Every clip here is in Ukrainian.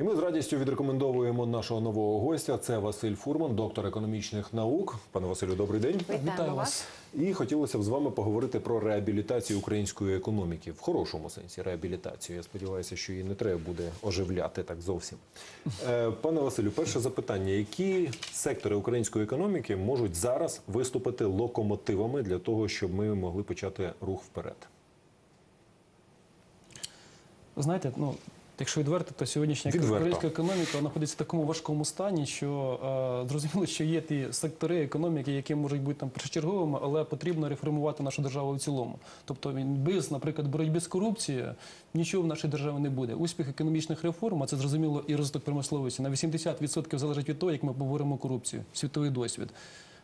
І ми з радістю відрекомендовуємо нашого нового гостя. Це Василь Фурман, доктор економічних наук. Пане Василю, добрий день. Вітаю вас. І хотілося б з вами поговорити про реабілітацію української економіки в хорошому сенсі реабілітацію. Я сподіваюся, що її не треба буде оживляти так зовсім. Е, Пане Василю, перше запитання: які сектори української економіки можуть зараз виступити локомотивами для того, щоб ми могли почати рух вперед? Ви знаєте, ну якщо відверто, то сьогоднішня українська економіка знаходиться в такому важкому стані, що е, зрозуміло, що є ті сектори економіки, які можуть бути там першочерговими, але потрібно реформувати нашу державу в цілому. Тобто, без, наприклад, боротьби з корупцією нічого в нашій державі не буде. Успіх економічних реформ, а це зрозуміло і розвиток промисловості на 80% залежить від того, як ми поборемо корупцію, світовий досвід.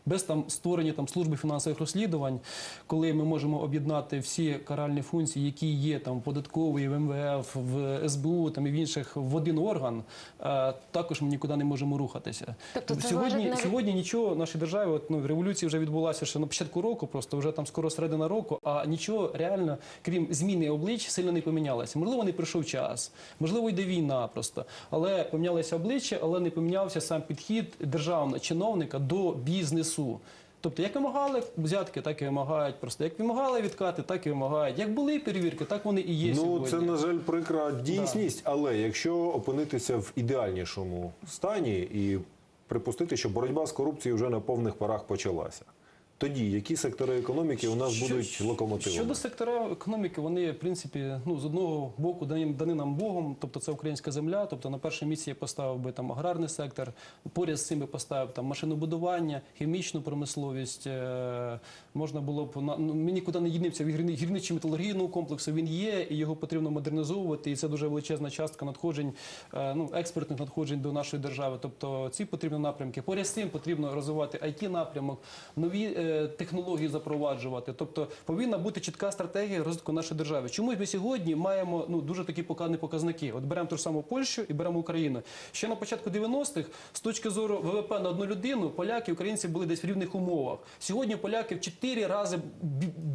Без там створення там служби фінансових розслідувань, коли ми можемо об'єднати всі каральні функції, які є там в податковій, в МВФ, в СБУ там і в інших в один орган, е, також ми нікуди не можемо рухатися. Тобто це сьогодні, навіть- сьогодні нічого в нашій державі, от, ну, революція вже відбулася ще на початку року, просто вже там скоро середина року, а нічого реально, крім зміни облич, сильно не помінялося. Можливо, не прийшов час, можливо, йде війна просто. Але помінялися обличчя, але не помінявся сам підхід державного чиновника до бізнесу. Тобто, як вимагали взятки, так і вимагають. Просто як вимагали відкати, так і вимагають. Як були перевірки, так вони і є Ну, сьогодні. це, на жаль, прикра дійсність, але якщо опинитися в ідеальнішому стані і припустити, що боротьба з корупцією вже на повних парах почалася, тоді які сектори економіки у нас Що- будуть локомотивами? Щодо сектора економіки, вони в принципі ну з одного боку дані, дані нам Богом, тобто це українська земля. Тобто на перше місце я поставив би там аграрний сектор. Поряд з цим би поставив там машинобудування, хімічну промисловість. Е, можна було б на ну, ми нікуди не їдемося від гірни- гірничо-металургійного комплексу. Він є, і його потрібно модернізовувати. І це дуже величезна частка надходжень, е, ну експортних надходжень до нашої держави. Тобто ці потрібні напрямки. Поряд з цим потрібно розвивати it напрямок, нові е, технології запроваджувати. Тобто повинна бути чітка стратегія розвитку нашої держави. Чому ми сьогодні маємо ну дуже такі показні показники? От беремо ту ж саму Польщу і беремо Україну. Ще на початку 90-х, з точки зору ВВП на одну людину, поляки і українці були десь в рівних умовах. Сьогодні поляки в 4 рази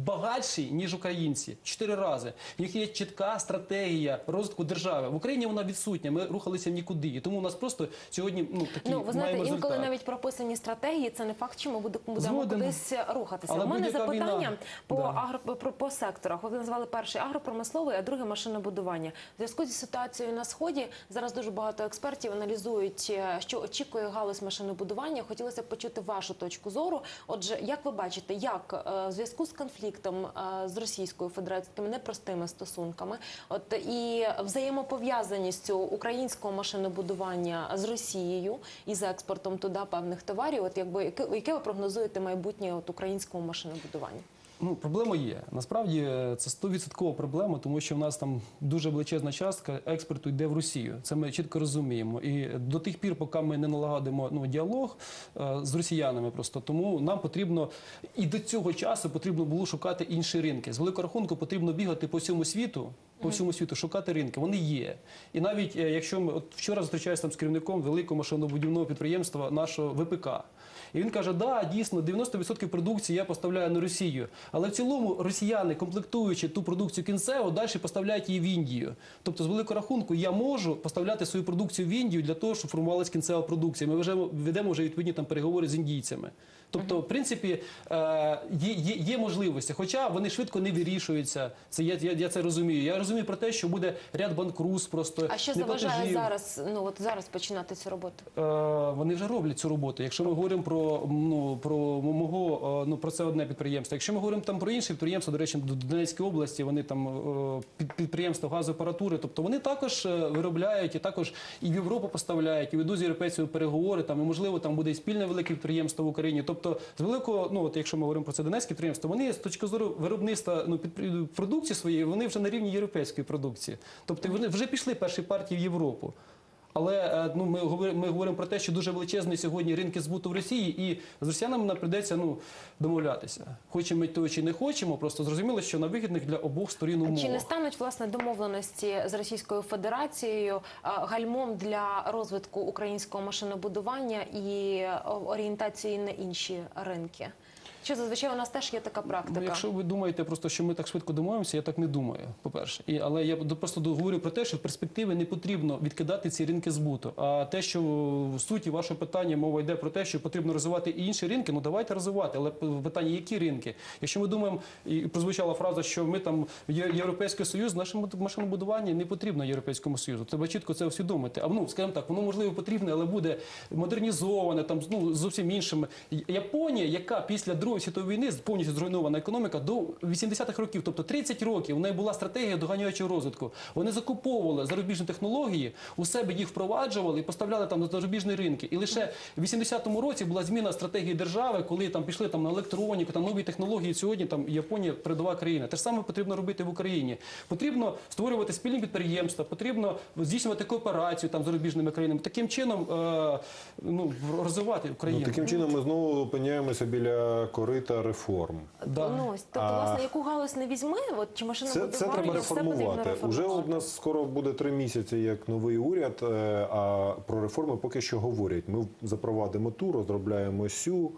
багатші ніж українці. Чотири рази. В них є чітка стратегія розвитку держави. В Україні вона відсутня. Ми рухалися в нікуди. І тому у нас просто сьогодні ну такі Ну, ви знаєте, маємо інколи результат. навіть прописані стратегії, це не факт, що ми будемо Згоден. кудись рухатися. Але У мене запитання війна. по Да. агро по, по секторах. Ви назвали перший агропромисловий, а другий машинобудування. В зв'язку зі ситуацією на сході зараз дуже багато експертів аналізують, е, що очікує галузь машинобудування. Хотілося б почути вашу точку зору. Отже, як ви бачите, як е, в зв'язку з конфліктом е, з Російською Федерацією, тими непростими стосунками, от і взаємопов'язаністю українського машинобудування з Росією і з експортом туди певних товарів, от якби яке ви прогнозуєте майбутнє от українського машинобудування? Ну, проблема є. Насправді е, це 100% проблема, тому що в нас там дуже величезна частка експорту йде в Росію. Це ми чітко розуміємо. І до тих пір, поки ми не налагодимо ну, діалог е, з росіянами, просто тому нам потрібно і до цього часу потрібно було шукати інші ринки. З великого рахунку потрібно бігати по всьому світу. По всьому світу шукати ринки, вони є. І навіть е, якщо ми от вчора зустрічаюся там з керівником великого машинобудівного підприємства нашого ВПК, і він каже: да, дійсно, 90% продукції я поставляю на Росію. Але в цілому росіяни, комплектуючи ту продукцію кінцево, далі поставляють її в Індію. Тобто, з великого рахунку, я можу поставляти свою продукцію в Індію для того, щоб формувалась кінцева продукція. Ми вже ведемо вже відповідні там переговори з індійцями. Тобто, в принципі, е, є, є, є можливості, хоча вони швидко не вирішуються. Це я, я, я це розумію. Я розумію про те, що буде ряд банкрутств просто А що заважає зараз? Ну от зараз починати цю роботу? Е, Вони вже роблять цю роботу. Якщо ми говоримо про ну про мого е, ну про це одне підприємство. Якщо ми говоримо там про інші підприємства, до речі, до Донецької області, вони там під підприємства газоапаратури, тобто вони також виробляють і також і в Європу поставляють, і ведуть з європейцями переговори. Там і можливо там буде і спільне велике підприємство в Україні. Тобто, з великого, ну от якщо ми говоримо про це донецькі підприємства, вони з точки зору виробництва ну підпри- продукції своєї, вони вже на рівні європейської продукції. Тобто вони вже пішли перші партії в Європу. Але е, ну ми говоримо, ми говоримо про те, що дуже величезні сьогодні ринки збуту в Росії, і з росіянами нам прийдеться ну домовлятися. Хочемо ми того чи не хочемо. Просто зрозуміло, що на вигідних для обох сторін умовах. Чи не стануть власне домовленості з Російською Федерацією гальмом для розвитку українського машинобудування і орієнтації на інші ринки? Що зазвичай у нас теж є така практика. Ну, якщо ви думаєте просто, що ми так швидко домовимося, я так не думаю, по-перше. І, але я просто говорю про те, що в перспективі не потрібно відкидати ці ринки збуту. А те, що в суті вашого питання мова йде про те, що потрібно розвивати і інші ринки, ну давайте розвивати. Але питання, які ринки? Якщо ми думаємо, і прозвучала фраза, що ми там Європейський Союз, нашому машинобудуванні не потрібно Європейському Союзу. Треба чітко це усвідомити. А ну, скажімо так, воно можливо потрібне, але буде модернізоване, там ну зовсім іншим. Японія, яка після Другої світової війни повністю зруйнована економіка до 80-х років, тобто 30 років, у неї була стратегія доганяючого розвитку. Вони закуповували зарубіжні технології, у себе їх впроваджували і поставляли там на зарубіжні ринки. І лише в 80-му році була зміна стратегії держави, коли там пішли там на електроніку, там нові технології. Сьогодні там Японія передова країна. Те ж саме потрібно робити в Україні. Потрібно створювати спільні підприємства, потрібно здійснювати кооперацію там з зарубіжними країнами. Таким чином е, ну, розвивати Україну. Ну, таким чином ми знову опиняємося біля корита реформ. Да. Ну, ось, тобто, А- власне, яку галузь не візьми, от чи Це, машинобудування, це треба все реформувати. Уже у нас скоро буде три місяці як новий уряд, е, а про реформи поки що говорять. Ми запровадимо ту, розробляємо сю.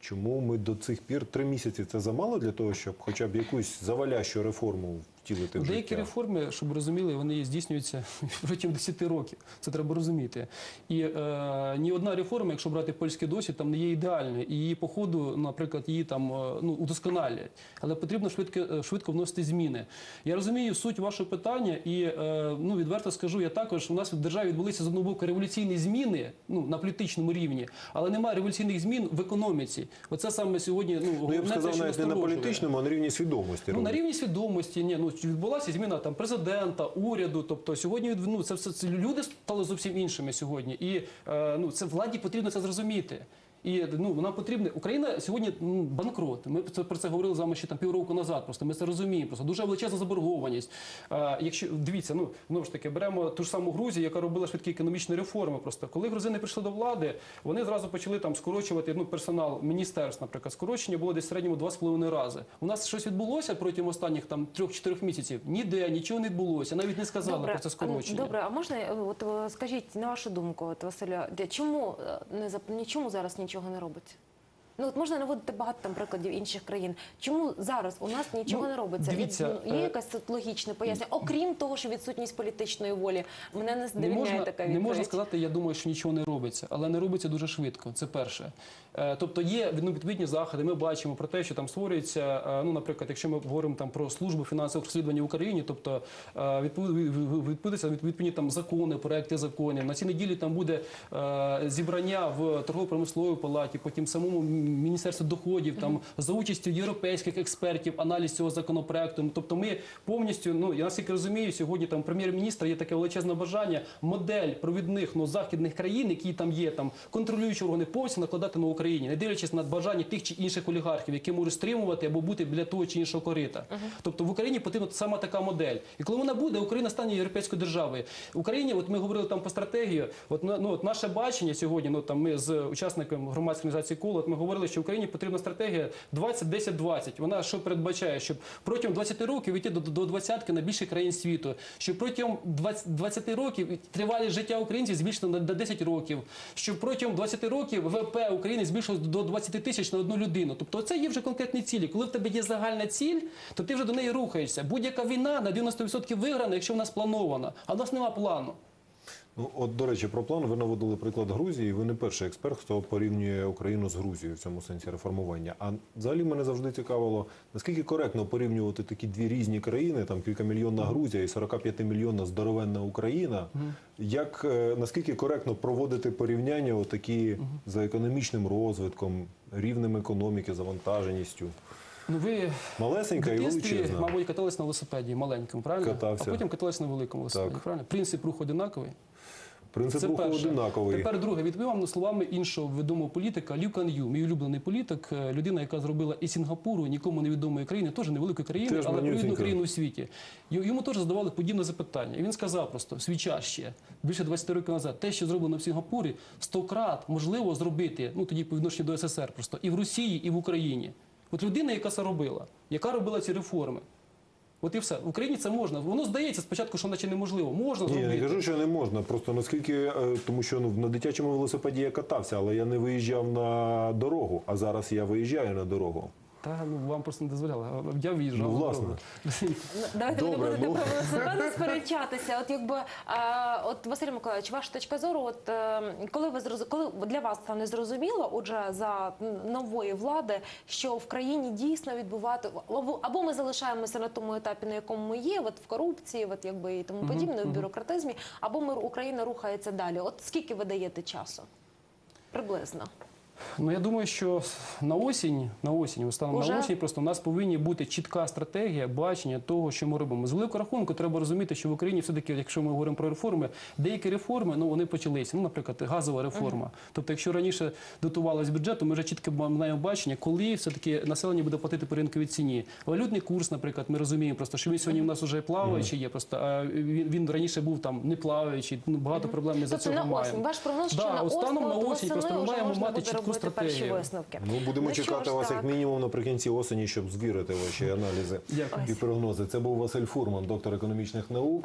Чому ми до цих пір три місяці це замало для того, щоб хоча б якусь завалящу реформу втілити в Деякі реформи, щоб розуміли, вони здійснюються протягом 10 років. Це треба розуміти. І е, ні одна реформа, якщо брати польський досвід, там не є ідеальною. І її по ходу, наприклад, її там е, ну, удосконалюють. Але потрібно швидко, е, швидко вносити зміни. Я розумію суть вашого питання, і е, ну, відверто скажу, я також у нас в державі відбулися з одного боку революційні зміни ну, на політичному рівні, але немає революційних змін в економіці. Оце саме сьогодні. Ну, Ну, я б сказав, навіть не на політичному, а на рівні свідомості. Ну, на рівні свідомості, ні, ну відбулася зміна там президента, уряду. Тобто сьогодні ну, це все це люди стали зовсім іншими сьогодні. І е, ну це владі потрібно це зрозуміти. І ну нам потрібно Україна сьогодні ну, банкрот. Ми це про це говорили з вами ще там півроку назад. Просто ми це розуміємо. Просто дуже величезна заборгованість. Е, якщо дивіться, ну знову ж таки беремо ту ж саму Грузію, яка робила швидкі економічні реформи. Просто коли грузини прийшли до влади, вони зразу почали там скорочувати ну персонал міністерств. Наприклад, скорочення було десь в середньому два з половиною рази. У нас щось відбулося протягом останніх там трьох-чотирьох місяців. Ніде нічого не відбулося. Навіть не сказали про це скорочення. Добре, а можна е, от е, скажіть на вашу думку, от Василя, де чому е, не зап- нічому зараз нічого не робиться? Ну от можна наводити багато там прикладів інших країн. Чому зараз у нас нічого Ну, не робиться? дивіться, І, ну, є е, якась тут логічне пояснення, окрім того, що відсутність політичної волі. Мене не Не здивляє можна, така не можна сказати, я думаю, що нічого не робиться, але не робиться дуже швидко. Це перше. Е, Тобто є ну, відповідні заходи. Ми бачимо про те, що там створюється. е, Ну, наприклад, якщо ми говоримо там про службу фінансових розслідувань в Україні, тобто відповідь- відповідаються відповідні там закони, проекти законів. На цій неділі там буде зібрання в торгово-промисловій палаті, потім самому міністерстві доходів, там за участю європейських експертів, аналіз цього законопроекту. Тобто, ми повністю, ну я наскільки розумію, сьогодні там прем'єр-міністра є таке величезне бажання модель провідних ну західних країн, які там є, там контролюючі органи повністю накладати на Україні, не дивлячись на бажання тих чи інших олігархів, які можуть стримувати або бути біля того чи іншого корита. Тобто в Україні потрібна саме така модель. І коли вона буде, Україна стане європейською державою. Україні, от ми говорили там по стратегію. От ну от наше бачення сьогодні. Ну там ми з учасниками громадської організації «Коло», от ми говорили, що Україні потрібна стратегія 20-10-20. Вона що передбачає, щоб протягом 20 років йти до, до 20 найбільших країн світу, щоб протягом 20, 20 років тривалість життя українців збільшити на на 10 років, щоб протягом 20 років ВВП України збільшилось до 20 тисяч на одну людину. Тобто це є вже конкретні цілі. Коли в тебе є загальна ціль, то ти вже до неї рухаєшся. Будь-яка війна на 90% виграна, якщо вона спланована. А в нас нема плану. Ну, от, до речі, про план ви наводили приклад Грузії. Ви не перший експерт, хто порівнює Україну з Грузією в цьому сенсі реформування. А взагалі мене завжди цікавило, наскільки коректно порівнювати такі дві різні країни, там кількамільйонна Грузія і 45-мільйонна здоровенна Україна. Як е, наскільки коректно проводити порівняння отакі за економічним розвитком, рівнем економіки, завантаженістю? Ну ви Малесенька в і величезна. мабуть, катались на велосипеді маленькому, правильно? Катався. А потім катались на великому велосипеді, Так. правильно? Принцип руху одинаковий. Принцип Це руху перше. одинаковий. Тепер друге, відповім вам словами іншого відомого політика Лю Кан Ю, мій улюблений політик, е, людина, яка зробила і Сінгапуру, нікому невідомої країни, теж невеликої країни, Теж але провідну країну у світі. Й- Йому теж задавали подібне запитання. І він сказав просто в свій час ще більше 20 років назад, те, що зроблено в Сінгапурі, 100 крат можливо зробити, ну тоді по відношенню до СССР, просто і в Росії, і в Україні. От людина, яка це робила, яка робила ці реформи. От і все. В Україні це можна. Воно здається спочатку, що наче неможливо. Можна Ні, не кажу, що не можна. Просто наскільки, е, тому що ну, на дитячому велосипеді я катався, але я не виїжджав на дорогу, а зараз я виїжджаю на дорогу. Та ну вам просто не дозволяли. Я в'їжджав. Ну, власне. дорогу. Давайте ви не будете ну. про велосипеди сперечатися. От якби а, от Василь Миколаївич, ваша точка зору, от е, коли ви зроз... коли для вас стане зрозуміло, отже, за нової влади, що в країні дійсно відбувати або, або ми залишаємося на тому етапі, на якому ми є, от в корупції, от якби і тому подібне, в бюрократизмі, або ми Україна рухається далі. От скільки ви даєте часу? Приблизно. Ну я думаю, що на осінь, на осінь, станом Уже? на осінь, просто у нас повинні бути чітка стратегія, бачення того, що ми робимо. З великого рахунку треба розуміти, що в Україні все-таки, якщо ми говоримо про реформи, деякі реформи, ну вони почалися. Ну, наприклад, газова реформа. Тобто, якщо раніше дотувалось бюджету, ми вже чітко маємо бачення, коли все-таки населення буде платити по ринковій ціні. Валютний курс, наприклад, ми розуміємо просто, що він сьогодні у нас вже плаваючий є. Просто а він, він раніше був там не плаваючий. Ну багато проблем ми за Тобто цього на маємо. Ваш прогноз, що Да, на осінь, на осінь просто ми маємо мати чітку робити перші стратегію. висновки. Ну, будемо Ну, чекати вас так. як мінімум наприкінці осені, щоб звірити ваші аналізи Дякую. і прогнози. Це був Василь Фурман, доктор економічних наук.